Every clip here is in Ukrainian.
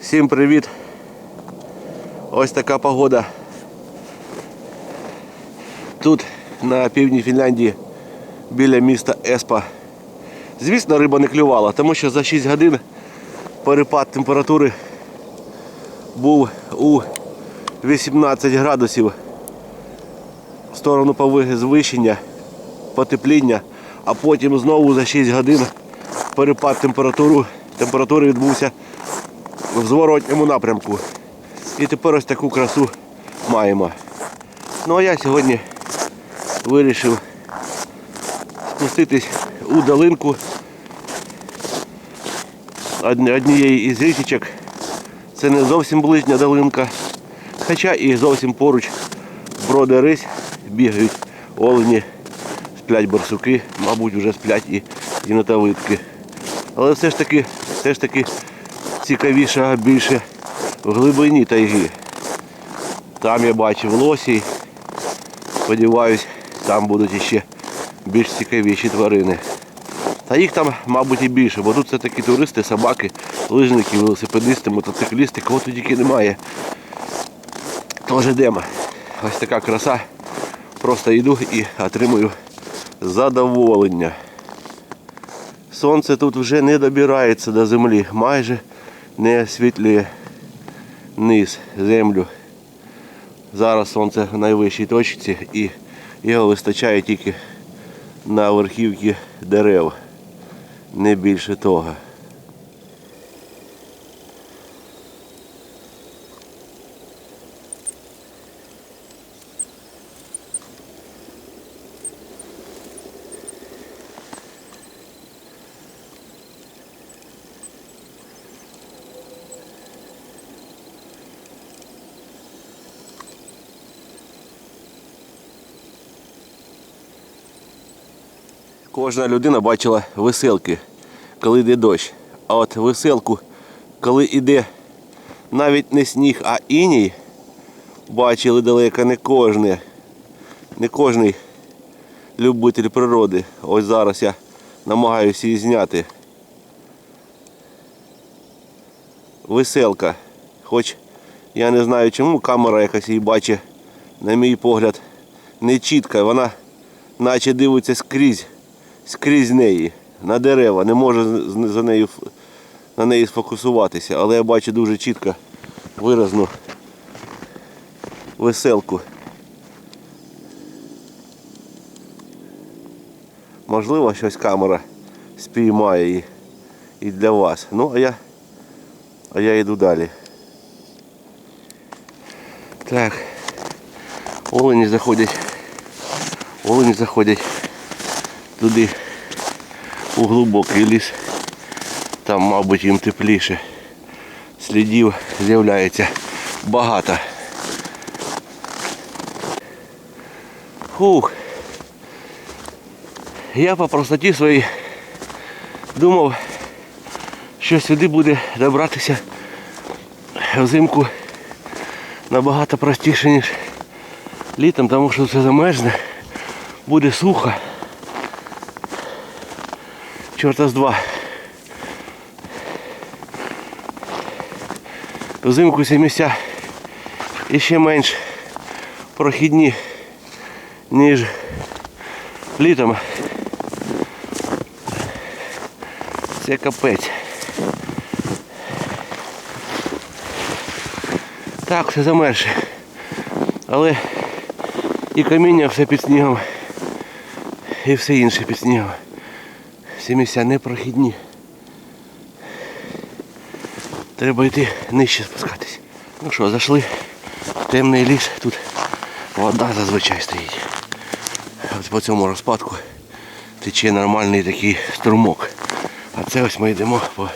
Всім привіт! Ось така погода. Тут на півдні Фінляндії біля міста Еспа. Звісно, риба не клювала, тому що за 6 годин перепад температури був у 18 градусів в сторону повищення, потепління, а потім знову за 6 годин перепад температури, температури відбувся в зворотньому напрямку. І тепер ось таку красу маємо. Ну а я сьогодні вирішив спуститись у долинку однієї із річечок. Це не зовсім ближня долинка, хоча і зовсім поруч броди рись, бігають олені, сплять барсуки, мабуть, вже сплять і, і натовидки. Але все ж таки, все ж таки цікавіше більше в глибині тайги. Там я бачив лосій. Сподіваюсь, там будуть іще більш цікавіші тварини. Та їх там, мабуть, і більше, бо тут все таки туристи, собаки, лижники, велосипедисти, мотоциклісти, кого тут тільки немає. Тож йдемо. Ось така краса. Просто йду і отримую задоволення. Сонце тут вже не добирається до землі, майже не освітлює низ, землю. Зараз сонце в найвищій точці і його вистачає тільки на верхівки дерев, не більше того. Кожна людина бачила веселки, коли йде дощ. А от веселку, коли йде навіть не сніг, а іній, бачили далеко не кожне, не кожний любитель природи. Ось зараз я намагаюся її зняти. Веселка. Хоч я не знаю чому камера якась її бачить, на мій погляд, не чітка. Вона наче дивиться скрізь скрізь неї, на дерева, не може за нею, на неї сфокусуватися, але я бачу дуже чітко, виразну веселку. Можливо, щось камера спіймає її і для вас. Ну, а я, а я йду далі. Так. Олені заходять. Олені заходять туди у глибокий ліс. Там, мабуть, їм тепліше. Слідів з'являється багато. Фух. Я по простоті своїй думав, що сюди буде добратися взимку набагато простіше, ніж літом, тому що це замерзне, буде сухо. Чорта з два. Взимку ці місця іще менш прохідні, ніж літом. Це капець. Так, все замерше. Але і каміння все під снігом, і все інше під снігом. Всі місця непрохідні. Треба йти нижче спускатись. Ну що, зайшли в темний ліс, тут вода зазвичай стоїть. От по цьому розпадку тече нормальний такий струмок. А це ось ми йдемо по,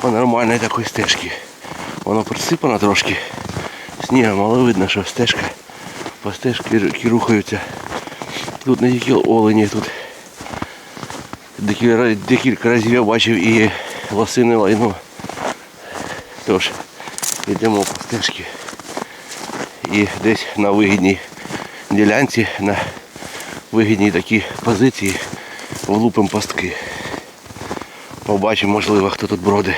по нормальній такій стежці. Воно присипано трошки снігом, але видно, що стежка по стежці рухаються. Тут не тільки олені, тут декілька разів я бачив і лосини лайну. Тож, йдемо по стежці. І десь на вигідній ділянці, на вигідній такій позиції влупимо пастки. Побачимо, можливо, хто тут броди.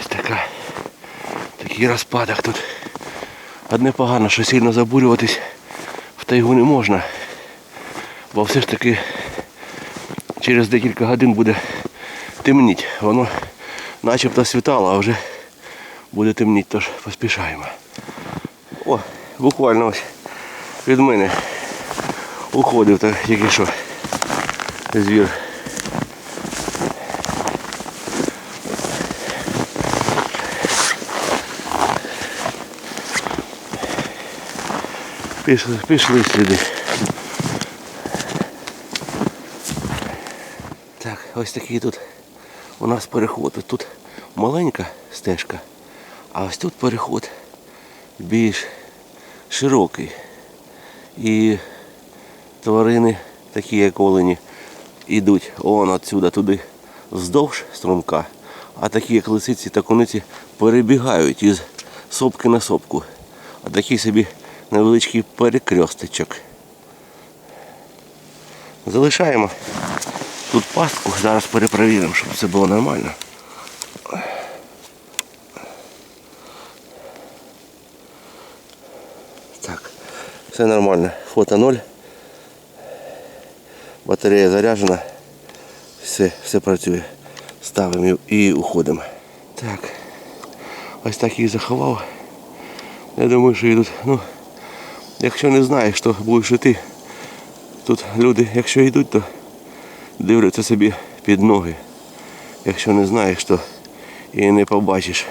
Ось така такий розпадок тут. Одне погано, що сильно забурюватись в тайгу не можна. Бо все ж таки через декілька годин буде темніть. Воно начебто світало, а вже буде темніть, тож поспішаємо. О, буквально ось від мене уходив так тільки що звір. Пішли, пішли сліди. Так, ось такий тут у нас переход. Ось Тут маленька стежка, а ось тут переход більш широкий. І тварини, такі як олені, йдуть он отсюда туди вздовж струмка, а такі як лисиці та куниці перебігають із сопки на сопку. А такий собі невеличкий перекресточок. Залишаємо тут пастку, зараз перепровіримо, щоб все було нормально. Так, все нормально. Фото 0. Батарея заряджена. Все, все працює. Ставимо і уходимо. Так. Ось так їх заховав. Я думаю, що йдуть. Ну, якщо не знаєш, то будеш йти. Тут люди, якщо йдуть, то дивляться собі під ноги. Якщо не знаєш, то і не побачиш.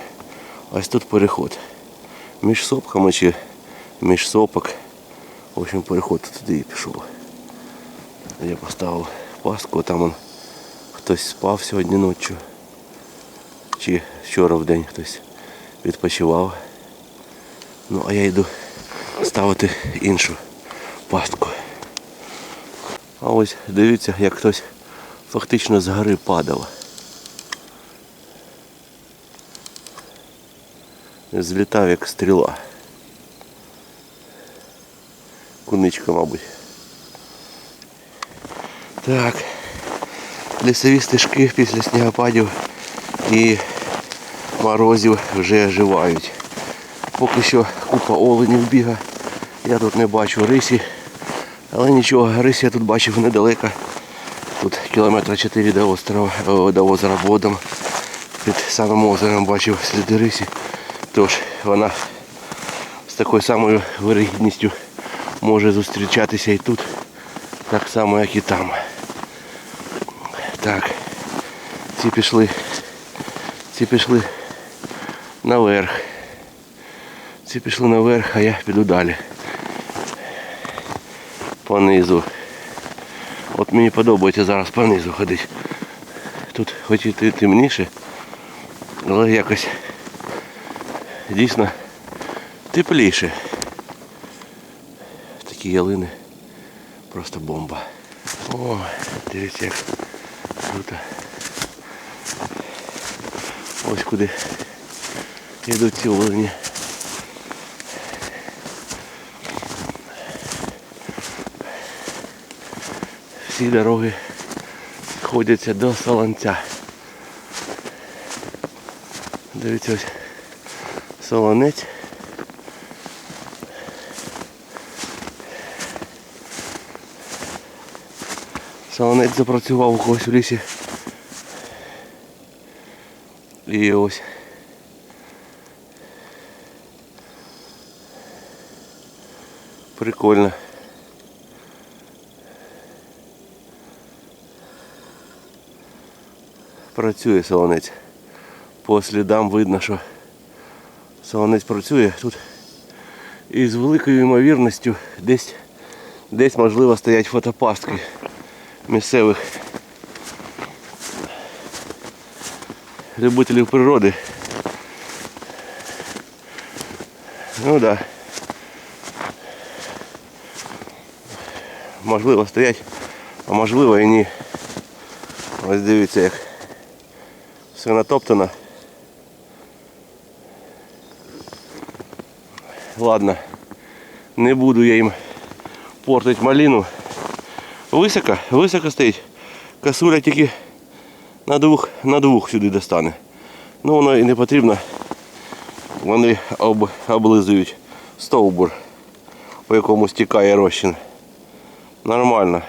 Ось тут переход. Між сопками чи між сопок. В общем, переход туди і пішов. Я поставив пастку, там он хтось спав сьогодні ночі. Чи вчора в день хтось відпочивав. Ну а я йду ставити іншу пастку. А ось дивіться, як хтось фактично з гори падав. Злітав як стріла. Куничка, мабуть. Так. Лісові стежки після снігопадів і морозів вже оживають. Поки що купа оленів біга. Я тут не бачу рисі. Але нічого, рись я тут бачив недалеко. Тут кілометра 4 до острова, о, до озера Бодом. Під самим озером бачив сліди рисі. Тож вона з такою самою вирогідністю може зустрічатися і тут, так само, як і там. Так, ці пішли, ці пішли наверх. Ці пішли наверх, а я піду далі. Понизу. От мені подобається зараз понизу ходити. Тут хоч і темніше, але якось дійсно тепліше. Такі ялини просто бомба. О, дивіться як круто. Ось куди йдуть ці олені. Всі дороги сходяться до Солонця. Дивіться ось солонець. Солонець запрацював у когось в лісі. І ось. Прикольно. Працює солонець. По слідам видно, що солонець працює тут. І з великою ймовірністю десь, десь можливо стоять фотопастки місцевих любителів природи. Ну так. Да. Можливо стоять, а можливо і ні. Ось дивіться як все натоптано. Ладно, не буду я їм портити малину. Високо, високо стоїть. Касуля тільки на двох, на двох сюди достане. Ну воно і не потрібно. Вони об, облизують стовбур, по якому стікає розчин. Нормально.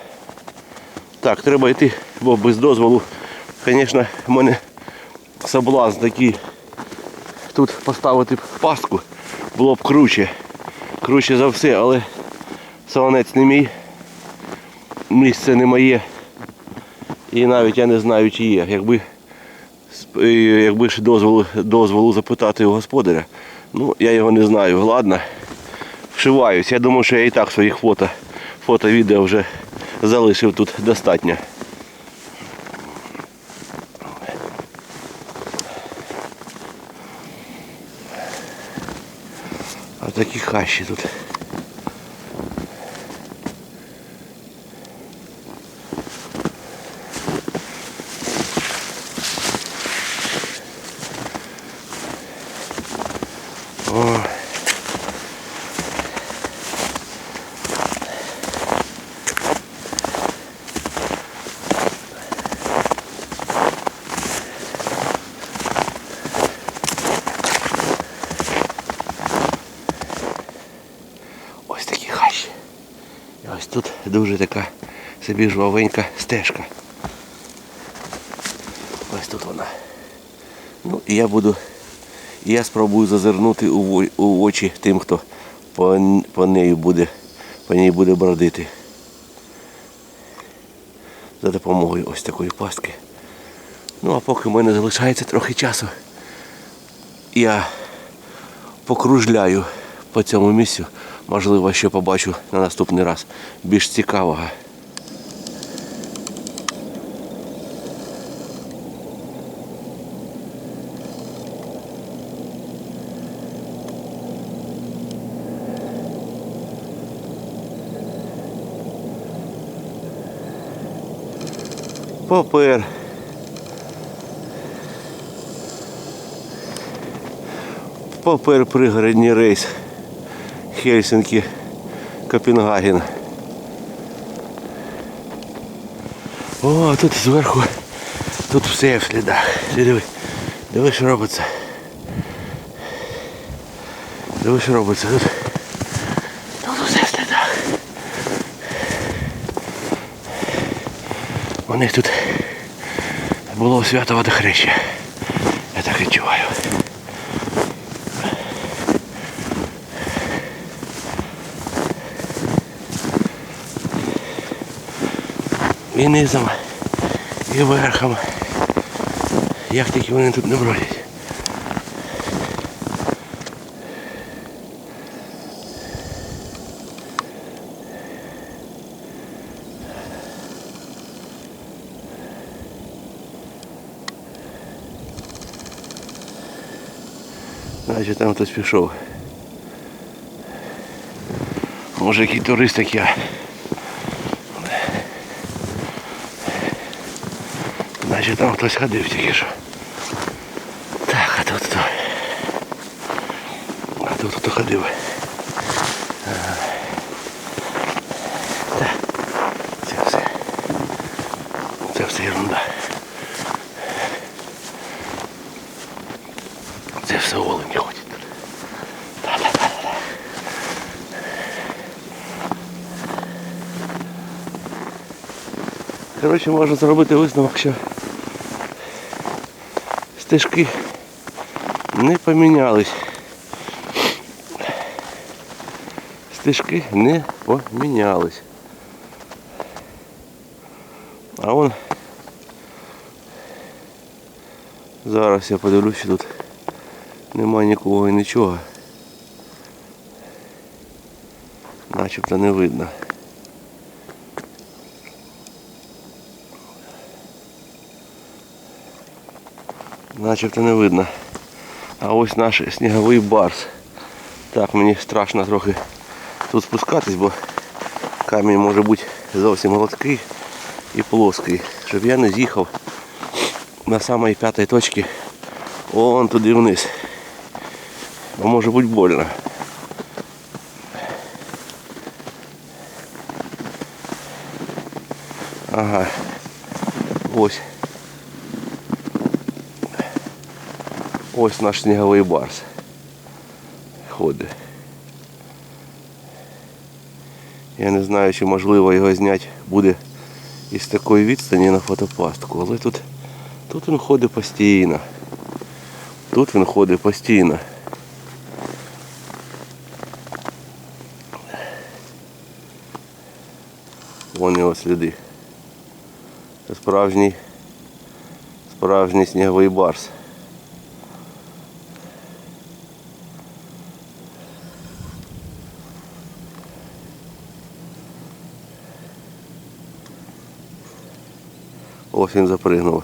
Так, треба йти, бо без дозволу, звісно, в мене соблазн такий. Тут поставити пастку було б круче. Круче за все, але салонець не мій. Місце не моє. І навіть я не знаю, чи є. Якби, якби ж дозволу, дозволу запитати у господаря, ну я його не знаю. Ладно, вшиваюсь. Я думаю, що я і так своїх фото, фото відео вже залишив тут достатньо. А такі хащі тут. О. Ось такі хащі. І ось тут дуже така собі жвавенька стежка. Ось тут вона. Ну і я буду. Я спробую зазирнути у, у очі тим, хто по, по неї буде, по ній буде бродити. За допомогою ось такої пастки. Ну а поки в мене залишається трохи часу, я покружляю по цьому місцю. Можливо, ще побачу на наступний раз більш цікавого. Попер. Попер пригородній рейс. Хельсинки, Копенгаген. О, тут зверху, тут все в слідах. Диви, диви, що робиться. Диви, що робиться. Тут, тут все в слідах. У них тут було свято водохреща. Я так відчуваю. І низом, і верхом. Як тільки вони тут не бродять. Значить там хтось пішов. Може який турист, як я. Значить там хтось ходив тільки що. Так, а тут хто? А тут хто ходив. Ага. Так, це все. Це все ерунда. Це все олені ходять. Коротше, можна зробити висновок, що стежки не помінялись. Стежки не помінялись. А вон зараз я подивлюсь, що тут нема нікого і нічого. Начебто не видно. Начебто не видно. А ось наш сніговий барс. Так, мені страшно трохи тут спускатись, бо камінь може бути зовсім гладкий і плоский. Щоб я не з'їхав на самій п'ятій точці вон туди вниз. Бо може бути больно. Ага. Ось. Ось наш сніговий барс. ходить. Я не знаю, чи можливо його зняти буде із такої відстані на фотопастку, але тут, тут він ходить постійно. Тут він ходить постійно. Вон його сліди. Це справжній, справжній сніговий барс. Ось він запригнув.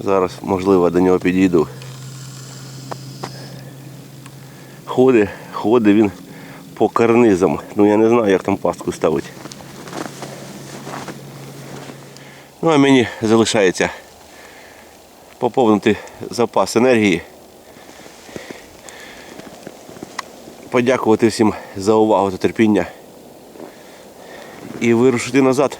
Зараз, можливо, до нього підійду. Ходить, ходить він по карнизам. Ну я не знаю, як там пастку ставити. Ну а мені залишається поповнити запас енергії. Подякувати всім за увагу та терпіння. І вирушити назад.